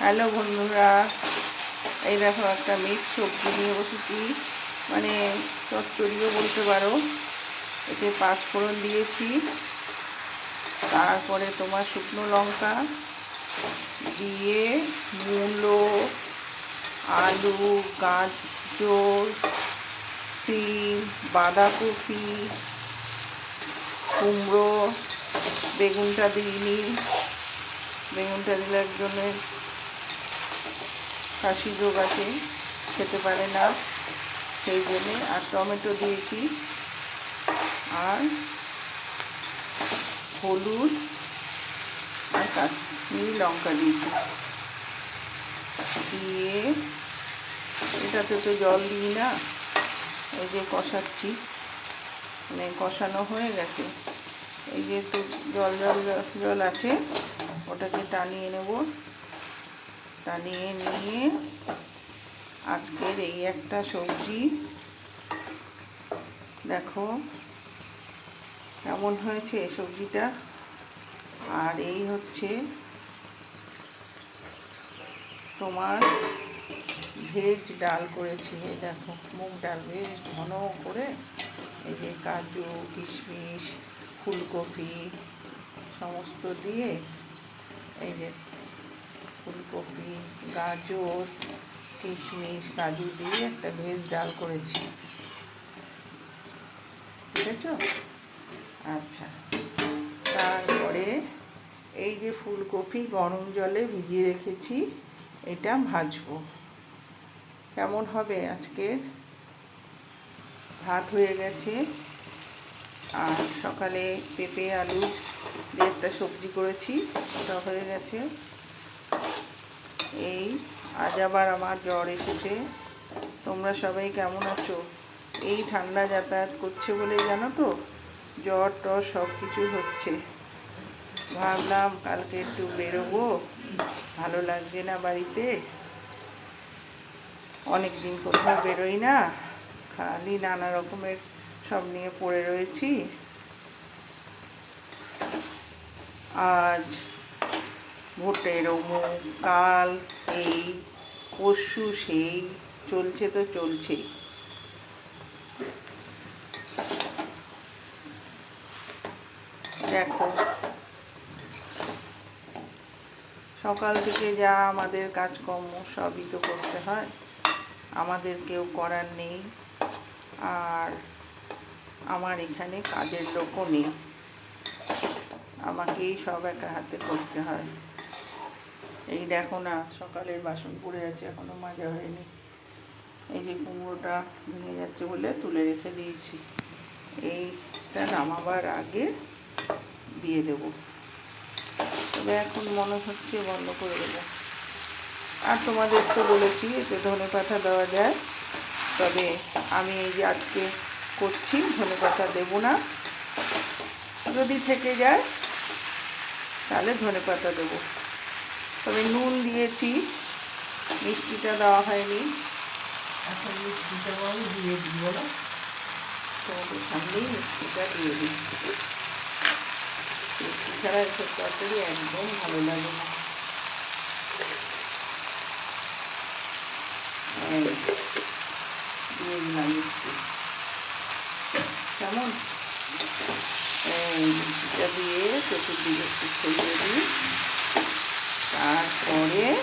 Hello বন্ধুরা, এই দেখো একটা মিক্স সবজি নিয়ে বসেছি। মানে চচ্চড়িও বলতে পারো, এতে পাঁচ ফোড়ন দিয়েছি। তারপরে তোমার শুকনো লঙ্কা দিয়ে মূলো, আলু, গাজর, সিম, বাঁধাকপি, কুমড়ো, বেগুনটা দিইনি বেগুনটা দিলে একজনের কাশি রোগ আছে, খেতে পারে না, সেই জন্যে আর টমেটো দিয়েছি। আর হলুদ আর কাশ্মীরি লঙ্কা দিয়েছি। দিয়ে এটাতে তো জল দিই না, এই যে কষাচ্ছি। মানে কষানো হয়ে গেছে। এই যে একটু জল জল- জল আছে, ওটাকে টানিয়ে নেব। টানিয়ে নিয়ে আজকের এই একটা সবজি। দেখো কেমন হয়েছে সবজিটা। আর এই হচ্ছে তোমার ভেজ ডাল করেছি, এই দেখো মুগ ডাল, বেশ ঘন করে। এই যে কাজু, কিশমিশ, ফুলকপি, সমস্ত দিয়ে এই যে ফুলকপি, গাজর, কিশমিশ, কাজু দিয়ে একটা ভেজ ডাল করেছি। বুঝেছ? আচ্ছা। তারপরে এই যে ফুলকপি গরম জলে ভিজিয়ে রেখেছি, এটা ভাজবো। কেমন হবে আজকে ভাত হয়ে গেছে। আর সকালে পেঁপে, আলু দিয়ে একটা সবজি করেছি ওটা হয়ে গেছে। এই, আজ আবার আমার জ্বর এসেছে। তোমরা সবাই কেমন আছো? এই ঠান্ডা যাতায়াত করছে বলে জানো তো? জ্বর টর সব কিছু হচ্ছে। ভাবলাম কালকে একটু বেরোবো। ভালো লাগছে না বাড়িতে? অনেক দিন কোথাও বেরোই না। খালি নানা রকমের সব নিয়ে পড়ে রয়েছি। আজ ভোটের অমুক কাল এই, পরশু সেই, চলছে তো চলছেই দেখো, সকাল থেকে যা আমাদের কাজকর্ম সবই তো করতে হয়, আমাদের কেউ করার নেই, আর আমার এখানে কাজের লোকও নেই, আমাকেই সব একা হাতে করতে হয়। এই দেখো না, সকালের বাসন পড়ে আছে, এখনও মাজা হয়নি। এই যে কুমড়োটা ভেঙে যাচ্ছে বলে তুলে রেখে দিয়েছি। এইটা নামাবার আগে দিয়ে দেব। তবে এখন মনে হচ্ছে বন্ধ করে দেবো। আর তোমাদের তো বলেছি এতে ধনে পাতা দেওয়া যায়। তবে আমি এই যে আজকে করছি, ধনে পাতা দেবো না। যদি থেকে যায়, তাহলে ধনে পাতা দেবো। তবে নুন দিয়েছি মিষ্টিটা দেওয়া হয়নি। এখন মিষ্টিটাও আমি দিয়ে দিব না। তোমাদের সামনেই মিষ্টিটা দিয়ে দিচ্ছি। মিষ্টি ছাড়া এসব তরকারি একদম ভালো লাগে না। দিয়ে দিলাম মিষ্টি। কেমন? মিষ্টিটা দিয়ে চতুর্দিকে একটু ছড়িয়ে দিই। তারপরে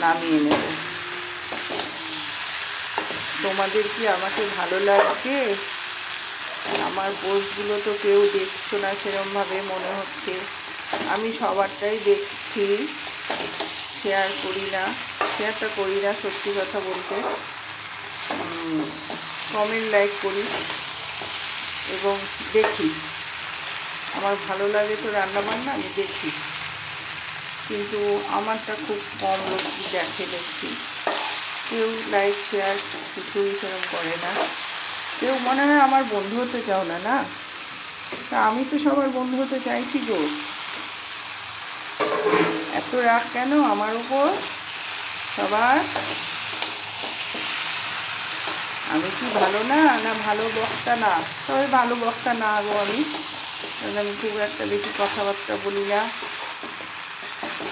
নামিয়ে নেব। তোমাদের কি আমাকে ভালো লাগছে? আমার পোস্টগুলো তো কেউ দেখছ না, সেরমভাবে মনে হচ্ছে। আমি সবারটাই দেখছি শেয়ার করি না। শেয়ারটা করি না, সত্যি কথা বলতে। কমেন্ট লাইক করি এবং দেখি। আমার ভালো লাগে তো রান্না বান্না আমি দেখি। কিন্তু আমারটা খুব কম লোক দেখে দেখছি। কেউ লাইক শেয়ার কিছুই সেরকম করে না। কেউ মনে হয় আমার বন্ধু হতে চাও না না? তা আমি তো সবার বন্ধু হতে চাইছি গো। এত রাগ কেন আমার উপর? সবার? আমি কি ভালো না না ভালো বক্তা না? তবে ভালো বক্তা না গো আমি। আমি খুব একটা বেশি কথাবার্তা বলি না।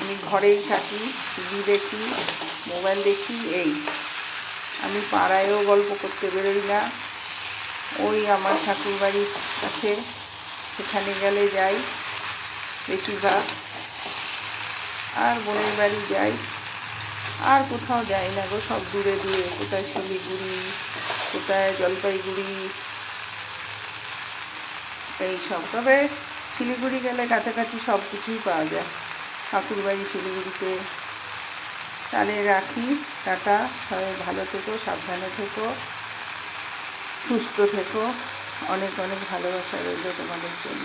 আমি ঘরেই থাকি টিভি দেখি, মোবাইল দেখি, এই। আমি পাড়ায়ও গল্প করতে বেরোই না। ওই আমার ঠাকুর বাড়ির কাছে, সেখানে গেলে যাই, বেশিরভাগ। আর বোনের বাড়ি যাই, আর কোথাও যাই না গো, সব দূরে দূরে। কোথায় শিলিগুড়ি, কোথায় জলপাইগুড়ি, এই সব। তবে শিলিগুড়ি গেলে কাছাকাছি সব কিছুই পাওয়া যায়। ঠাকুর বাড়ি শিলিগুড়িতে। তাহলে রাখি, টাটা, সবাই ভালো থেকো, সাবধানে থেকো, সুস্থ থেকো। অনেক অনেক ভালোবাসা রইল তোমাদের জন্য।